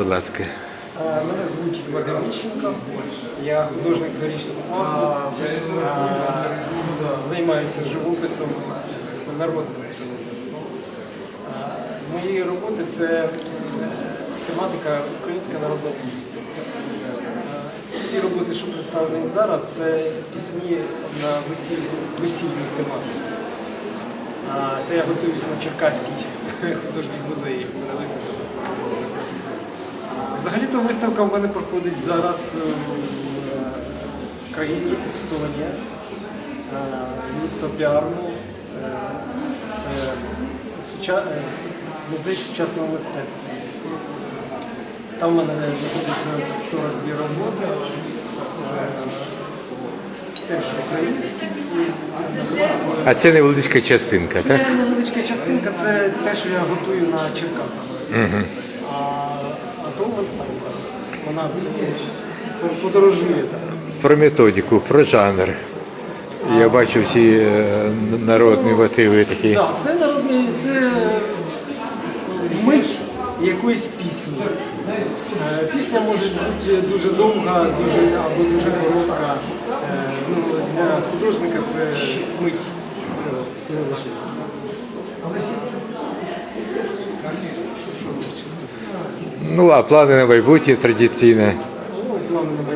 будь ласка. Е, Мене звуть Вадим Іщенко, я художник з Горішнього парку, Е, займаюся живописом, народним живописом. Е, Мої роботи це тематика українська народна пісня. Ці роботи, що представлені зараз, це пісні на весільну тематику. Це я готуюсь на Черкаський художній музей, на виставку. Взагалі-то виставка в мене проходить зараз е, в країні Естонія, е, місто Піарну. Е, Це суча- е, музей сучасного мистецтва. Там в мене знаходиться 42 роботи. Е, Теж українські всі. А це невеличка частинка, так? Це невеличка частинка, це те, що я готую на Черкасах. А то вона подорожує. Про методику, про жанр. Я бачу всі е, народні мотиви такі. Так, це народний, це мить якоїсь пісні. Е, Пісня може бути дуже довга, дуже або дуже коротка. Е, Ну, для художника це мить всього лише. Ну, а плани на майбутнє традиційне.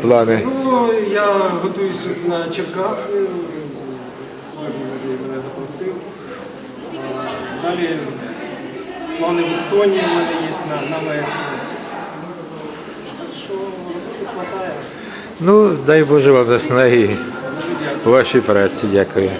Плани. Ну, я готуюся на Черкаси. Музей мене запросив. А, Далі плани в Естонії в мене є на, на. Так що роботи хватає. Ну, дай Боже вам наснаги вашій праці. Дякую.